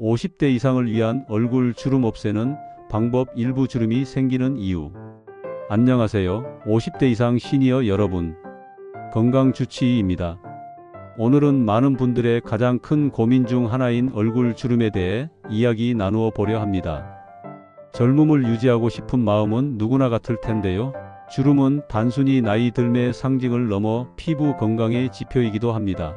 50대 이상을 위한 얼굴 주름 없애는 방법 일부 주름이 생기는 이유. 안녕하세요. 50대 이상 시니어 여러분. 건강주치의입니다. 오늘은 많은 분들의 가장 큰 고민 중 하나인 얼굴 주름에 대해 이야기 나누어 보려 합니다. 젊음을 유지하고 싶은 마음은 누구나 같을 텐데요. 주름은 단순히 나이 들매의 상징을 넘어 피부 건강의 지표이기도 합니다.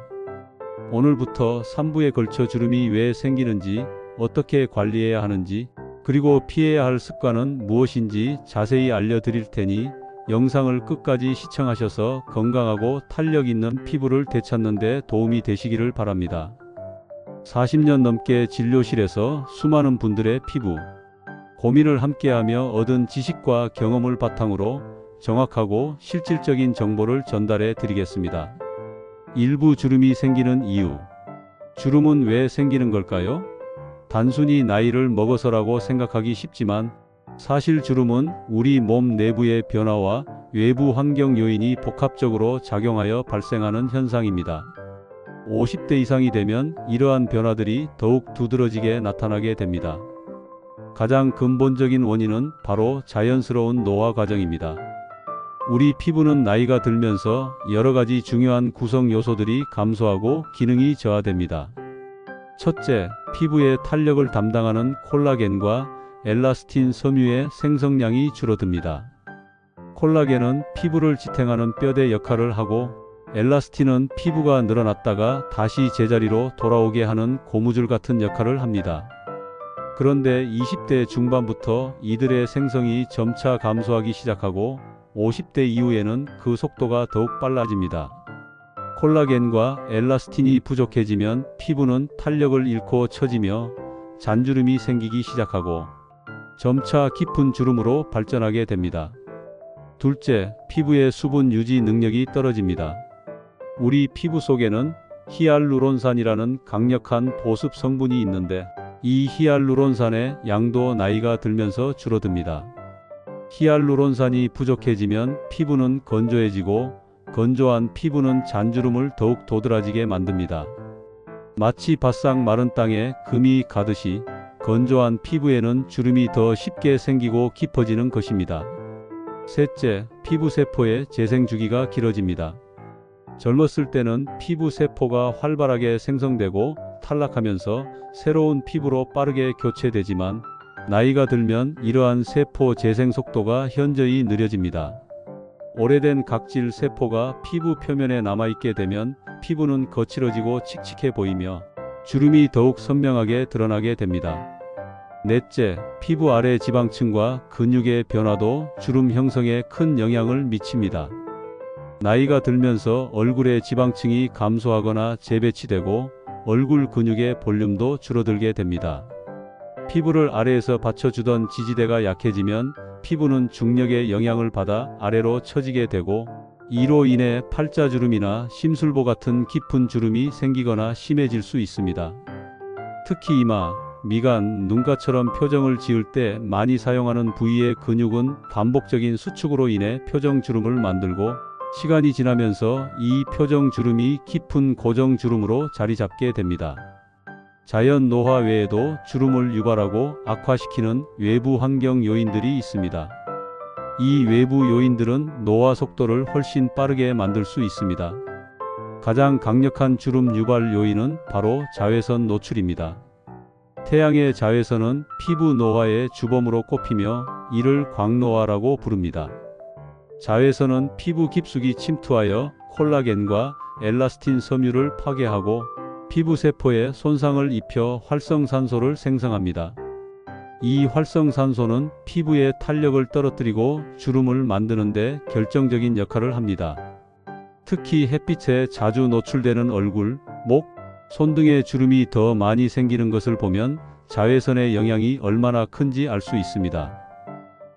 오늘부터 3부에 걸쳐 주름이 왜 생기는지, 어떻게 관리해야 하는지, 그리고 피해야 할 습관은 무엇인지 자세히 알려드릴 테니 영상을 끝까지 시청하셔서 건강하고 탄력 있는 피부를 되찾는 데 도움이 되시기를 바랍니다. 40년 넘게 진료실에서 수많은 분들의 피부, 고민을 함께하며 얻은 지식과 경험을 바탕으로 정확하고 실질적인 정보를 전달해 드리겠습니다. 일부 주름이 생기는 이유. 주름은 왜 생기는 걸까요? 단순히 나이를 먹어서라고 생각하기 쉽지만 사실 주름은 우리 몸 내부의 변화와 외부 환경 요인이 복합적으로 작용하여 발생하는 현상입니다. 50대 이상이 되면 이러한 변화들이 더욱 두드러지게 나타나게 됩니다. 가장 근본적인 원인은 바로 자연스러운 노화 과정입니다. 우리 피부는 나이가 들면서 여러 가지 중요한 구성 요소들이 감소하고 기능이 저하됩니다. 첫째, 피부의 탄력을 담당하는 콜라겐과 엘라스틴 섬유의 생성량이 줄어듭니다. 콜라겐은 피부를 지탱하는 뼈대 역할을 하고 엘라스틴은 피부가 늘어났다가 다시 제자리로 돌아오게 하는 고무줄 같은 역할을 합니다. 그런데 20대 중반부터 이들의 생성이 점차 감소하기 시작하고 50대 이후에는 그 속도가 더욱 빨라집니다. 콜라겐과 엘라스틴이 부족해지면 피부는 탄력을 잃고 처지며 잔주름이 생기기 시작하고 점차 깊은 주름으로 발전하게 됩니다. 둘째, 피부의 수분 유지 능력이 떨어집니다. 우리 피부 속에는 히알루론산이라는 강력한 보습 성분이 있는데 이 히알루론산의 양도 나이가 들면서 줄어듭니다. 히알루론산이 부족해지면 피부는 건조해지고 건조한 피부는 잔주름을 더욱 도드라지게 만듭니다. 마치 바싹 마른 땅에 금이 가듯이 건조한 피부에는 주름이 더 쉽게 생기고 깊어지는 것입니다. 셋째, 피부 세포의 재생 주기가 길어집니다. 젊었을 때는 피부 세포가 활발하게 생성되고 탈락하면서 새로운 피부로 빠르게 교체되지만 나이가 들면 이러한 세포 재생 속도가 현저히 느려집니다. 오래된 각질 세포가 피부 표면에 남아있게 되면 피부는 거칠어지고 칙칙해 보이며 주름이 더욱 선명하게 드러나게 됩니다. 넷째, 피부 아래 지방층과 근육의 변화도 주름 형성에 큰 영향을 미칩니다. 나이가 들면서 얼굴의 지방층이 감소하거나 재배치되고 얼굴 근육의 볼륨도 줄어들게 됩니다. 피부를 아래에서 받쳐주던 지지대가 약해지면 피부는 중력의 영향을 받아 아래로 처지게 되고 이로 인해 팔자주름이나 심술보 같은 깊은 주름이 생기거나 심해질 수 있습니다. 특히 이마, 미간, 눈가처럼 표정을 지을 때 많이 사용하는 부위의 근육은 반복적인 수축으로 인해 표정 주름을 만들고 시간이 지나면서 이 표정 주름이 깊은 고정 주름으로 자리 잡게 됩니다. 자연 노화 외에도 주름을 유발하고 악화시키는 외부 환경 요인들이 있습니다. 이 외부 요인들은 노화 속도를 훨씬 빠르게 만들 수 있습니다. 가장 강력한 주름 유발 요인은 바로 자외선 노출입니다. 태양의 자외선은 피부 노화의 주범으로 꼽히며 이를 광노화라고 부릅니다. 자외선은 피부 깊숙이 침투하여 콜라겐과 엘라스틴 섬유를 파괴하고 피부 세포에 손상을 입혀 활성산소를 생성합니다. 이 활성산소는 피부의 탄력을 떨어뜨리고 주름을 만드는데 결정적인 역할을 합니다. 특히 햇빛에 자주 노출되는 얼굴, 목, 손 등의 주름이 더 많이 생기는 것을 보면 자외선의 영향이 얼마나 큰지 알 수 있습니다.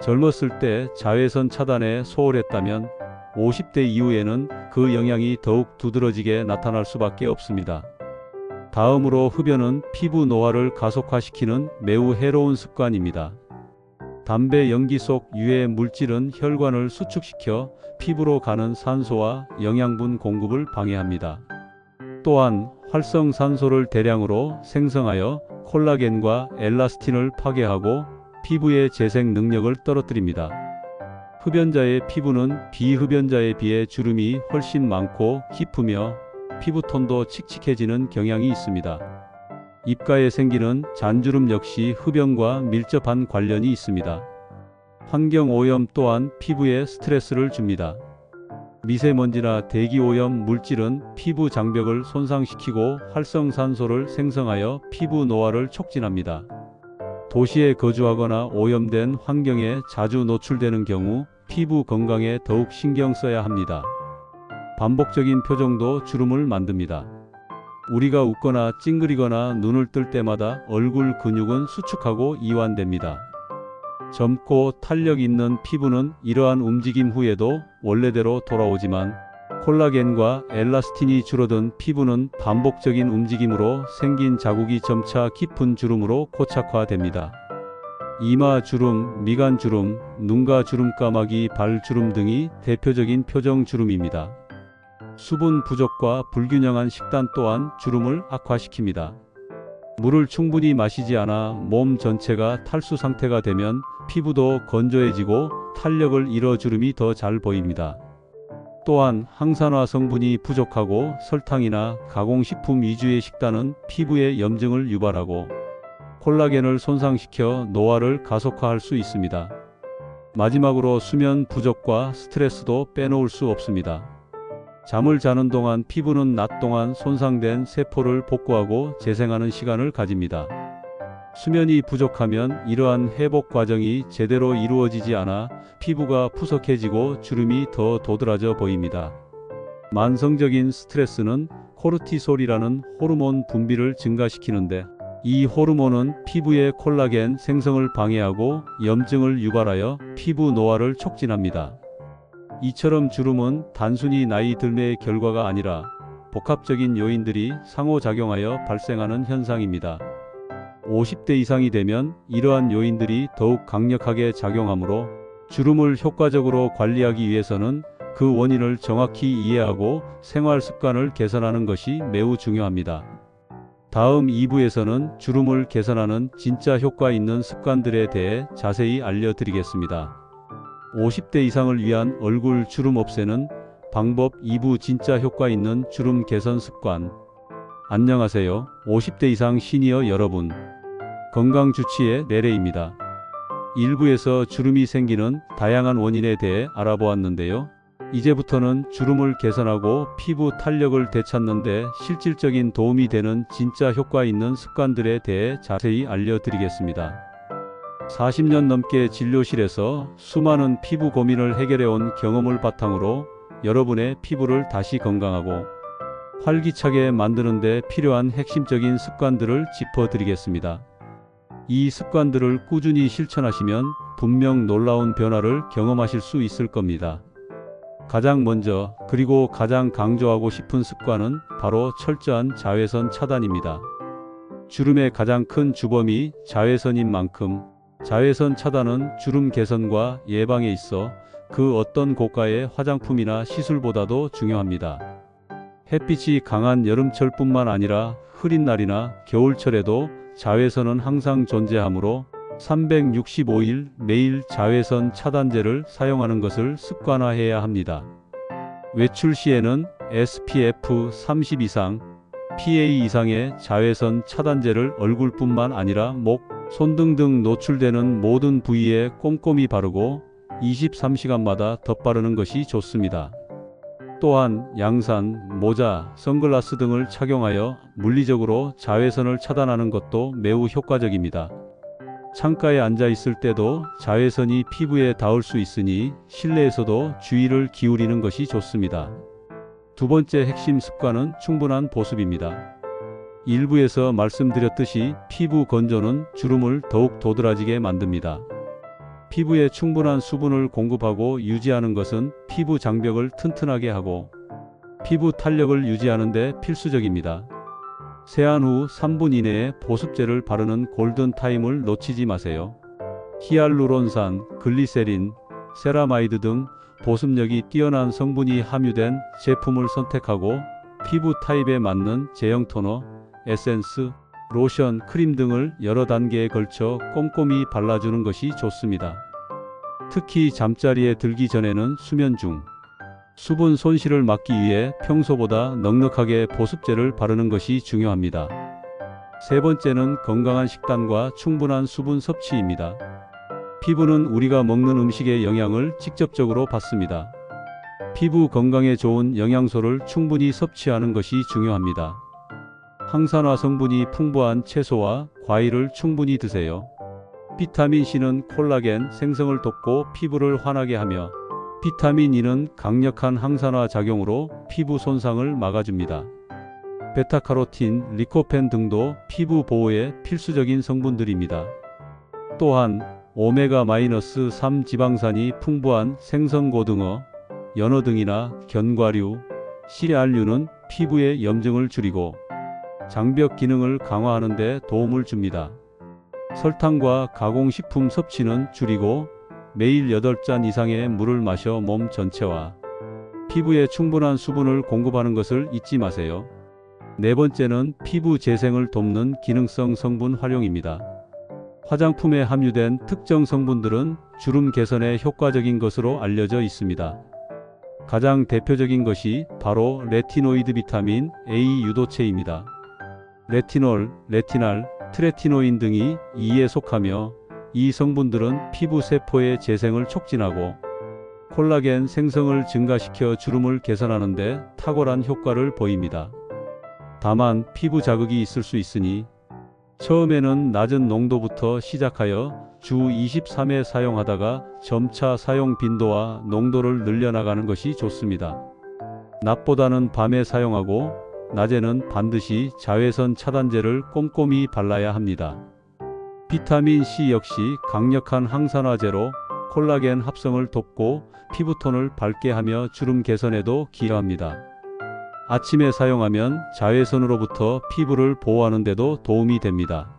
젊었을 때 자외선 차단에 소홀했다면 50대 이후에는 그 영향이 더욱 두드러지게 나타날 수밖에 없습니다. 다음으로 흡연은 피부 노화를 가속화시키는 매우 해로운 습관입니다. 담배 연기 속 유해 물질은 혈관을 수축시켜 피부로 가는 산소와 영양분 공급을 방해합니다. 또한 활성산소를 대량으로 생성하여 콜라겐과 엘라스틴을 파괴하고 피부의 재생 능력을 떨어뜨립니다. 흡연자의 피부는 비흡연자에 비해 주름이 훨씬 많고 깊으며 피부톤도 칙칙해지는 경향이 있습니다. 입가에 생기는 잔주름 역시 흡연과 밀접한 관련이 있습니다. 환경 오염 또한 피부에 스트레스를 줍니다. 미세먼지나 대기 오염 물질은 피부 장벽을 손상시키고 활성산소를 생성하여 피부 노화를 촉진합니다. 도시에 거주하거나 오염된 환경에 자주 노출되는 경우 피부 건강에 더욱 신경 써야 합니다. 반복적인 표정도 주름을 만듭니다. 우리가 웃거나 찡그리거나 눈을 뜰 때마다 얼굴 근육은 수축하고 이완됩니다. 젊고 탄력 있는 피부는 이러한 움직임 후에도 원래대로 돌아오지만 콜라겐과 엘라스틴이 줄어든 피부는 반복적인 움직임으로 생긴 자국이 점차 깊은 주름으로 고착화됩니다. 이마 주름, 미간 주름, 눈가 주름 까마귀, 발 주름 등이 대표적인 표정 주름입니다. 수분 부족과 불균형한 식단 또한 주름을 악화시킵니다. 물을 충분히 마시지 않아 몸 전체가 탈수 상태가 되면 피부도 건조해지고 탄력을 잃어 주름이 더 잘 보입니다. 또한 항산화 성분이 부족하고 설탕이나 가공식품 위주의 식단은 피부에 염증을 유발하고 콜라겐을 손상시켜 노화를 가속화할 수 있습니다. 마지막으로 수면 부족과 스트레스도 빼놓을 수 없습니다. 잠을 자는 동안 피부는 낮 동안 손상된 세포를 복구하고 재생하는 시간을 가집니다. 수면이 부족하면 이러한 회복 과정이 제대로 이루어지지 않아 피부가 푸석해지고 주름이 더 도드라져 보입니다. 만성적인 스트레스는 코르티솔이라는 호르몬 분비를 증가시키는데 이 호르몬은 피부의 콜라겐 생성을 방해하고 염증을 유발하여 피부 노화를 촉진합니다. 이처럼 주름은 단순히 나이 들매의 결과가 아니라 복합적인 요인들이 상호작용하여 발생하는 현상입니다. 50대 이상이 되면 이러한 요인들이 더욱 강력하게 작용하므로 주름을 효과적으로 관리하기 위해서는 그 원인을 정확히 이해하고 생활 습관을 개선하는 것이 매우 중요합니다. 다음 2부에서는 주름을 개선하는 진짜 효과 있는 습관들에 대해 자세히 알려드리겠습니다. 50대 이상을 위한 얼굴 주름 없애는 방법 2부 진짜 효과 있는 주름 개선 습관. 안녕하세요. 50대 이상 시니어 여러분. 건강 주치의 내래입니다. 1부에서 주름이 생기는 다양한 원인에 대해 알아보았는데요. 이제부터는 주름을 개선하고 피부 탄력을 되찾는데 실질적인 도움이 되는 진짜 효과 있는 습관들에 대해 자세히 알려드리겠습니다. 40년 넘게 진료실에서 수많은 피부 고민을 해결해온 경험을 바탕으로 여러분의 피부를 다시 건강하고 활기차게 만드는 데 필요한 핵심적인 습관들을 짚어드리겠습니다. 이 습관들을 꾸준히 실천하시면 분명 놀라운 변화를 경험하실 수 있을 겁니다. 가장 먼저 그리고 가장 강조하고 싶은 습관은 바로 철저한 자외선 차단입니다. 주름의 가장 큰 주범이 자외선인 만큼 자외선 차단은 주름 개선과 예방에 있어 그 어떤 고가의 화장품이나 시술보다도 중요합니다. 햇빛이 강한 여름철뿐만 아니라 흐린 날이나 겨울철에도 자외선은 항상 존재하므로 365일 매일 자외선 차단제를 사용하는 것을 습관화해야 합니다. 외출 시에는 SPF 30 이상, PA 이상의 자외선 차단제를 얼굴뿐만 아니라 목, 손 등 등 노출되는 모든 부위에 꼼꼼히 바르고 23시간마다 덧바르는 것이 좋습니다. 또한 양산, 모자, 선글라스 등을 착용하여 물리적으로 자외선을 차단하는 것도 매우 효과적입니다. 창가에 앉아 있을 때도 자외선이 피부에 닿을 수 있으니 실내에서도 주의를 기울이는 것이 좋습니다. 두 번째 핵심 습관은 충분한 보습입니다. 일부에서 말씀드렸듯이 피부 건조는 주름을 더욱 도드라지게 만듭니다. 피부에 충분한 수분을 공급하고 유지하는 것은 피부 장벽을 튼튼하게 하고 피부 탄력을 유지하는 데 필수적입니다. 세안 후 3분 이내에 보습제를 바르는 골든 타임을 놓치지 마세요. 히알루론산, 글리세린, 세라마이드 등 보습력이 뛰어난 성분이 함유된 제품을 선택하고 피부 타입에 맞는 제형 토너, 에센스, 로션, 크림 등을 여러 단계에 걸쳐 꼼꼼히 발라주는 것이 좋습니다. 특히 잠자리에 들기 전에는 수면 중 수분 손실을 막기 위해 평소보다 넉넉하게 보습제를 바르는 것이 중요합니다. 세 번째는 건강한 식단과 충분한 수분 섭취입니다. 피부는 우리가 먹는 음식의 영향을 직접적으로 받습니다. 피부 건강에 좋은 영양소를 충분히 섭취하는 것이 중요합니다. 항산화 성분이 풍부한 채소와 과일을 충분히 드세요. 비타민 C는 콜라겐 생성을 돕고 피부를 환하게 하며 비타민 E는 강력한 항산화 작용으로 피부 손상을 막아줍니다. 베타카로틴, 리코펜 등도 피부 보호에 필수적인 성분들입니다. 또한 오메가-3 지방산이 풍부한 생선고등어, 연어 등이나 견과류, 씨알류는 피부의 염증을 줄이고 장벽 기능을 강화하는 데 도움을 줍니다. 설탕과 가공식품 섭취는 줄이고 매일 8잔 이상의 물을 마셔 몸 전체와 피부에 충분한 수분을 공급하는 것을 잊지 마세요. 네 번째는 피부 재생을 돕는 기능성 성분 활용입니다. 화장품에 함유된 특정 성분들은 주름 개선에 효과적인 것으로 알려져 있습니다. 가장 대표적인 것이 바로 레티노이드 비타민 A 유도체입니다. 레티놀, 레티날, 트레티노인 등이 이에 속하며 이 성분들은 피부 세포의 재생을 촉진하고 콜라겐 생성을 증가시켜 주름을 개선하는 데 탁월한 효과를 보입니다. 다만 피부 자극이 있을 수 있으니 처음에는 낮은 농도부터 시작하여 주 23회 사용하다가 점차 사용 빈도와 농도를 늘려나가는 것이 좋습니다. 낮보다는 밤에 사용하고 낮에는 반드시 자외선 차단제를 꼼꼼히 발라야 합니다. 비타민 C 역시 강력한 항산화제로 콜라겐 합성을 돕고 피부톤을 밝게 하며 주름 개선에도 기여합니다. 아침에 사용하면 자외선으로부터 피부를 보호하는 데도 도움이 됩니다.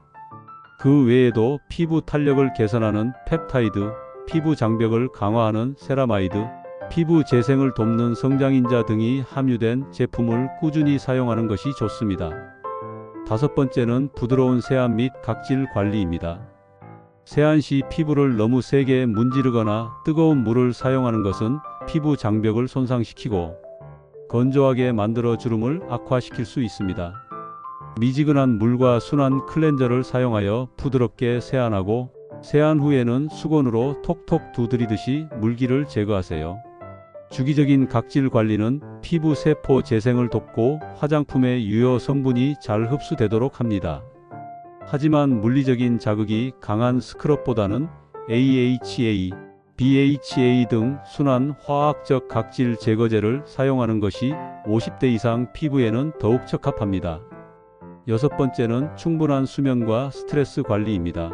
그 외에도 피부 탄력을 개선하는 펩타이드, 피부 장벽을 강화하는 세라마이드, 피부 재생을 돕는 성장인자 등이 함유된 제품을 꾸준히 사용하는 것이 좋습니다. 다섯 번째는 부드러운 세안 및 각질 관리입니다. 세안 시 피부를 너무 세게 문지르거나 뜨거운 물을 사용하는 것은 피부 장벽을 손상시키고 건조하게 만들어 주름을 악화시킬 수 있습니다. 미지근한 물과 순한 클렌저를 사용하여 부드럽게 세안하고 세안 후에는 수건으로 톡톡 두드리듯이 물기를 제거하세요. 주기적인 각질 관리는 피부 세포 재생을 돕고 화장품의 유효 성분이 잘 흡수되도록 합니다. 하지만 물리적인 자극이 강한 스크럽보다는 AHA, BHA 등 순한 화학적 각질 제거제를 사용하는 것이 50대 이상 피부에는 더욱 적합합니다. 여섯 번째는 충분한 수면과 스트레스 관리입니다.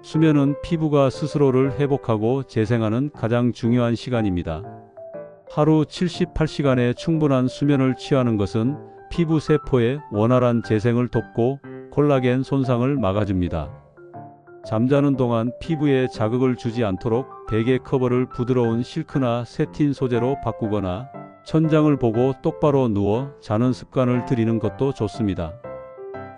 수면은 피부가 스스로를 회복하고 재생하는 가장 중요한 시간입니다. 하루 78시간의 충분한 수면을 취하는 것은 피부 세포의 원활한 재생을 돕고 콜라겐 손상을 막아줍니다. 잠자는 동안 피부에 자극을 주지 않도록 베개 커버를 부드러운 실크나 세틴 소재로 바꾸거나 천장을 보고 똑바로 누워 자는 습관을 들이는 것도 좋습니다.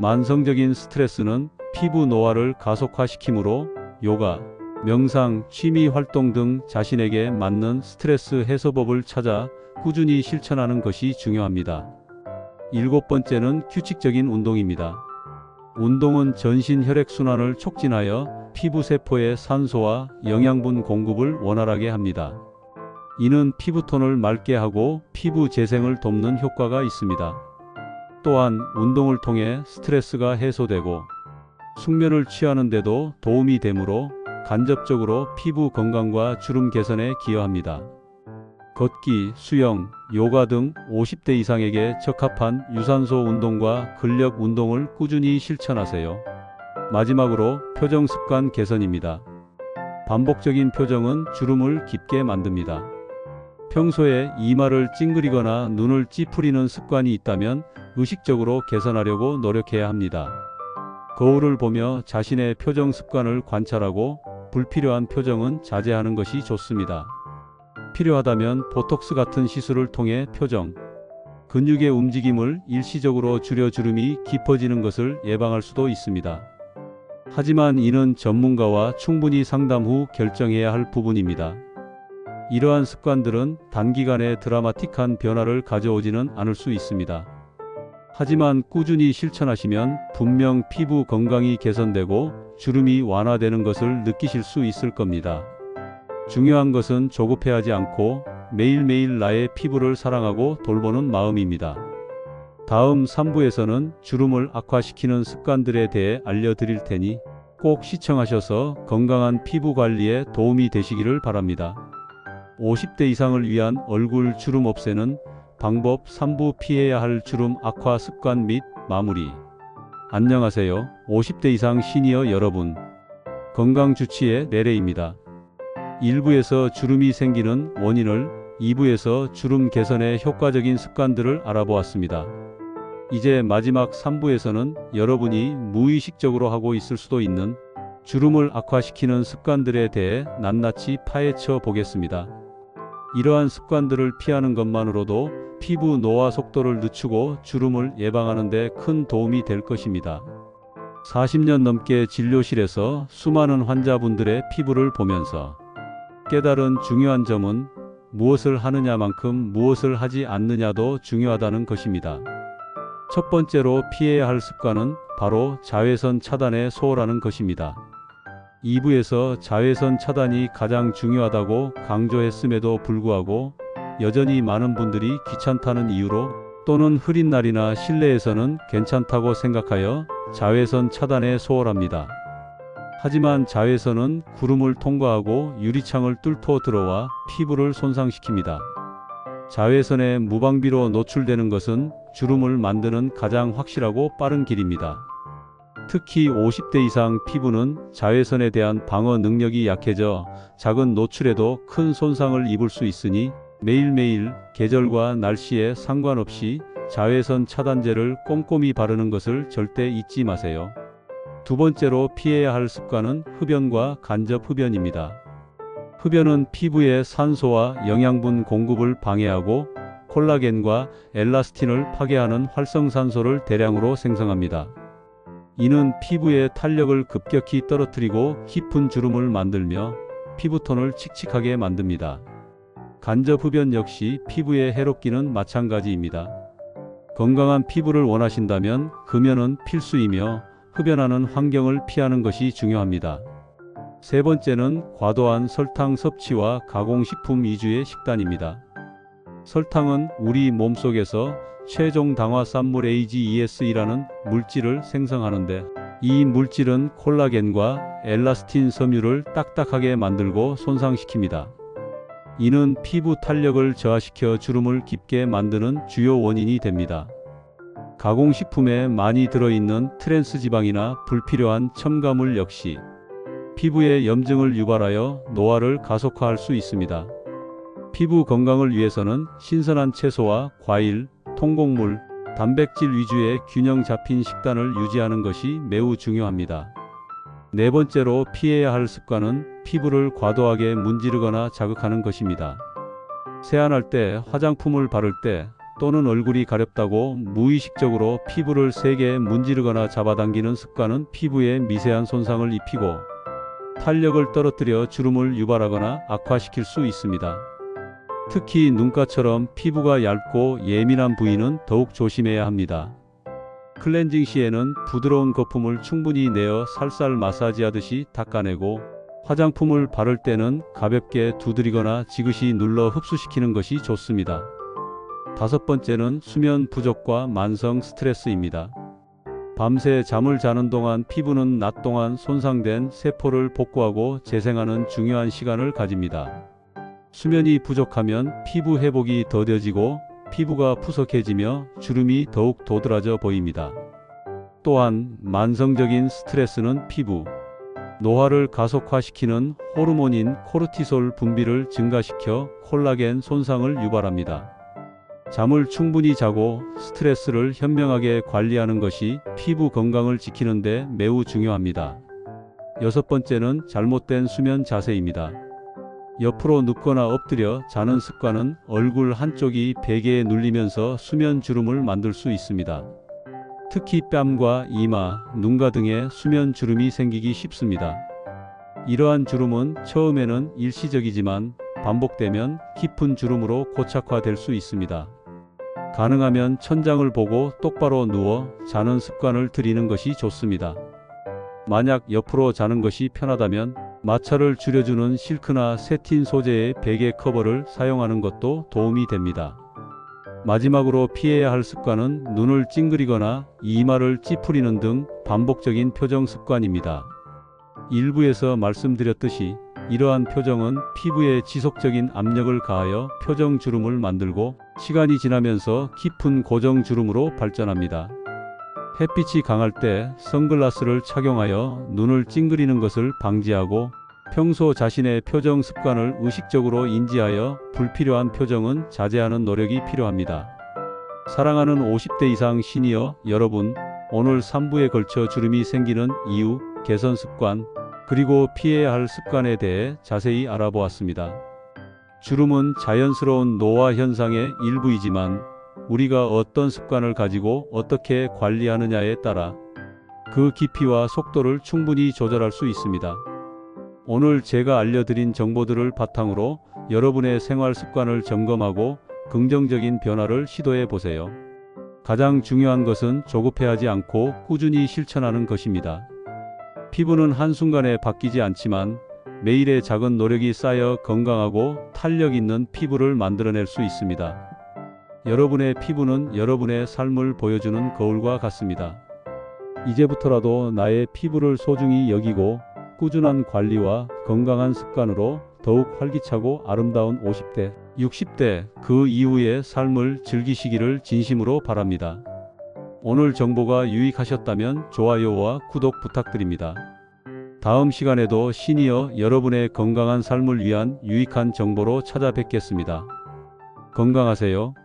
만성적인 스트레스는 피부 노화를 가속화시키므로 요가, 명상, 취미 활동 등 자신에게 맞는 스트레스 해소법을 찾아 꾸준히 실천하는 것이 중요합니다. 일곱 번째는 규칙적인 운동입니다. 운동은 전신 혈액순환을 촉진하여 피부 세포의 산소와 영양분 공급을 원활하게 합니다. 이는 피부톤을 맑게 하고 피부 재생을 돕는 효과가 있습니다. 또한 운동을 통해 스트레스가 해소되고 숙면을 취하는 데도 도움이 되므로 간접적으로 피부 건강과 주름 개선에 기여합니다. 걷기, 수영, 요가 등 50대 이상에게 적합한 유산소 운동과 근력 운동을 꾸준히 실천하세요. 마지막으로 표정 습관 개선입니다. 반복적인 표정은 주름을 깊게 만듭니다. 평소에 이마를 찡그리거나 눈을 찌푸리는 습관이 있다면 의식적으로 개선하려고 노력해야 합니다. 거울을 보며 자신의 표정 습관을 관찰하고 불필요한 표정은 자제하는 것이 좋습니다. 필요하다면 보톡스 같은 시술을 통해 표정, 근육의 움직임을 일시적으로 줄여 주름이 깊어지는 것을 예방할 수도 있습니다. 하지만 이는 전문가와 충분히 상담 후 결정해야 할 부분입니다. 이러한 습관들은 단기간에 드라마틱한 변화를 가져오지는 않을 수 있습니다. 하지만 꾸준히 실천하시면 분명 피부 건강이 개선되고 주름이 완화되는 것을 느끼실 수 있을 겁니다. 중요한 것은 조급해하지 않고 매일매일 나의 피부를 사랑하고 돌보는 마음입니다. 다음 3부에서는 주름을 악화시키는 습관들에 대해 알려드릴 테니 꼭 시청하셔서 건강한 피부 관리에 도움이 되시기를 바랍니다. 50대 이상을 위한 얼굴 주름 없애는 방법 3부 피해야 할 주름 악화 습관 및 마무리. 안녕하세요. 50대 이상 시니어 여러분. 건강 주치의 내래입니다. 1부에서 주름이 생기는 원인을, 2부에서 주름 개선에 효과적인 습관들을 알아보았습니다. 이제 마지막 3부에서는 여러분이 무의식적으로 하고 있을 수도 있는 주름을 악화시키는 습관들에 대해 낱낱이 파헤쳐 보겠습니다. 이러한 습관들을 피하는 것만으로도 피부 노화 속도를 늦추고 주름을 예방하는 데 큰 도움이 될 것입니다. 40년 넘게 진료실에서 수많은 환자분들의 피부를 보면서 깨달은 중요한 점은 무엇을 하느냐만큼 무엇을 하지 않느냐도 중요하다는 것입니다. 첫 번째로 피해야 할 습관은 바로 자외선 차단에 소홀하는 것입니다. 2부에서 자외선 차단이 가장 중요하다고 강조했음에도 불구하고 여전히 많은 분들이 귀찮다는 이유로 또는 흐린 날이나 실내에서는 괜찮다고 생각하여 자외선 차단에 소홀합니다. 하지만 자외선은 구름을 통과하고 유리창을 뚫고 들어와 피부를 손상시킵니다. 자외선에 무방비로 노출되는 것은 주름을 만드는 가장 확실하고 빠른 길입니다. 특히 50대 이상 피부는 자외선에 대한 방어 능력이 약해져 작은 노출에도 큰 손상을 입을 수 있으니 매일매일 계절과 날씨에 상관없이 자외선 차단제를 꼼꼼히 바르는 것을 절대 잊지 마세요. 두 번째로 피해야 할 습관은 흡연과 간접 흡연입니다. 흡연은 피부의 산소와 영양분 공급을 방해하고 콜라겐과 엘라스틴을 파괴하는 활성산소를 대량으로 생성합니다. 이는 피부의 탄력을 급격히 떨어뜨리고 깊은 주름을 만들며 피부톤을 칙칙하게 만듭니다. 간접 흡연 역시 피부에 해롭기는 마찬가지입니다. 건강한 피부를 원하신다면 금연은 필수이며 흡연하는 환경을 피하는 것이 중요합니다. 세 번째는 과도한 설탕 섭취와 가공식품 위주의 식단입니다. 설탕은 우리 몸속에서 최종 당화 산물 AGES이라는 물질을 생성하는데 이 물질은 콜라겐과 엘라스틴 섬유를 딱딱하게 만들고 손상시킵니다. 이는 피부 탄력을 저하시켜 주름을 깊게 만드는 주요 원인이 됩니다. 가공식품에 많이 들어있는 트랜스 지방이나 불필요한 첨가물 역시 피부에 염증을 유발하여 노화를 가속화할 수 있습니다. 피부 건강을 위해서는 신선한 채소와 과일, 통곡물, 단백질 위주의 균형 잡힌 식단을 유지하는 것이 매우 중요합니다. 네 번째로 피해야 할 습관은 피부를 과도하게 문지르거나 자극하는 것입니다. 세안할 때, 화장품을 바를 때 또는 얼굴이 가렵다고 무의식적으로 피부를 세게 문지르거나 잡아당기는 습관은 피부에 미세한 손상을 입히고 탄력을 떨어뜨려 주름을 유발하거나 악화시킬 수 있습니다. 특히 눈가처럼 피부가 얇고 예민한 부위는 더욱 조심해야 합니다. 클렌징 시에는 부드러운 거품을 충분히 내어 살살 마사지하듯이 닦아내고 화장품을 바를 때는 가볍게 두드리거나 지그시 눌러 흡수시키는 것이 좋습니다. 다섯 번째는 수면 부족과 만성 스트레스입니다. 밤새 잠을 자는 동안 피부는 낮 동안 손상된 세포를 복구하고 재생하는 중요한 시간을 가집니다. 수면이 부족하면 피부 회복이 더뎌지고 피부가 푸석해지며 주름이 더욱 도드라져 보입니다. 또한 만성적인 스트레스는 피부, 노화를 가속화시키는 호르몬인 코르티솔 분비를 증가시켜 콜라겐 손상을 유발합니다. 잠을 충분히 자고 스트레스를 현명하게 관리하는 것이 피부 건강을 지키는데 매우 중요합니다. 여섯 번째는 잘못된 수면 자세입니다. 옆으로 눕거나 엎드려 자는 습관은 얼굴 한쪽이 베개에 눌리면서 수면 주름을 만들 수 있습니다. 특히 뺨과 이마, 눈가 등에 수면 주름이 생기기 쉽습니다. 이러한 주름은 처음에는 일시적이지만 반복되면 깊은 주름으로 고착화될 수 있습니다. 가능하면 천장을 보고 똑바로 누워 자는 습관을 들이는 것이 좋습니다. 만약 옆으로 자는 것이 편하다면 마찰을 줄여주는 실크나 세틴 소재의 베개 커버를 사용하는 것도 도움이 됩니다. 마지막으로 피해야 할 습관은 눈을 찡그리거나 이마를 찌푸리는 등 반복적인 표정 습관입니다. 일부에서 말씀드렸듯이 이러한 표정은 피부에 지속적인 압력을 가하여 표정 주름을 만들고 시간이 지나면서 깊은 고정 주름으로 발전합니다. 햇빛이 강할 때 선글라스를 착용하여 눈을 찡그리는 것을 방지하고 평소 자신의 표정 습관을 의식적으로 인지하여 불필요한 표정은 자제하는 노력이 필요합니다. 사랑하는 50대 이상 시니어 여러분, 오늘 3부에 걸쳐 주름이 생기는 이유, 개선 습관, 그리고 피해야 할 습관에 대해 자세히 알아보았습니다. 주름은 자연스러운 노화 현상의 일부이지만 우리가 어떤 습관을 가지고 어떻게 관리하느냐에 따라 그 깊이와 속도를 충분히 조절할 수 있습니다. 오늘 제가 알려드린 정보들을 바탕으로 여러분의 생활 습관을 점검하고 긍정적인 변화를 시도해 보세요. 가장 중요한 것은 조급해하지 않고 꾸준히 실천하는 것입니다. 피부는 한순간에 바뀌지 않지만 매일의 작은 노력이 쌓여 건강하고 탄력 있는 피부를 만들어낼 수 있습니다. 여러분의 피부는 여러분의 삶을 보여주는 거울과 같습니다. 이제부터라도 나의 피부를 소중히 여기고 꾸준한 관리와 건강한 습관으로 더욱 활기차고 아름다운 50대, 60대 그 이후의 삶을 즐기시기를 진심으로 바랍니다. 오늘 정보가 유익하셨다면 좋아요와 구독 부탁드립니다. 다음 시간에도 시니어 여러분의 건강한 삶을 위한 유익한 정보로 찾아뵙겠습니다. 건강하세요.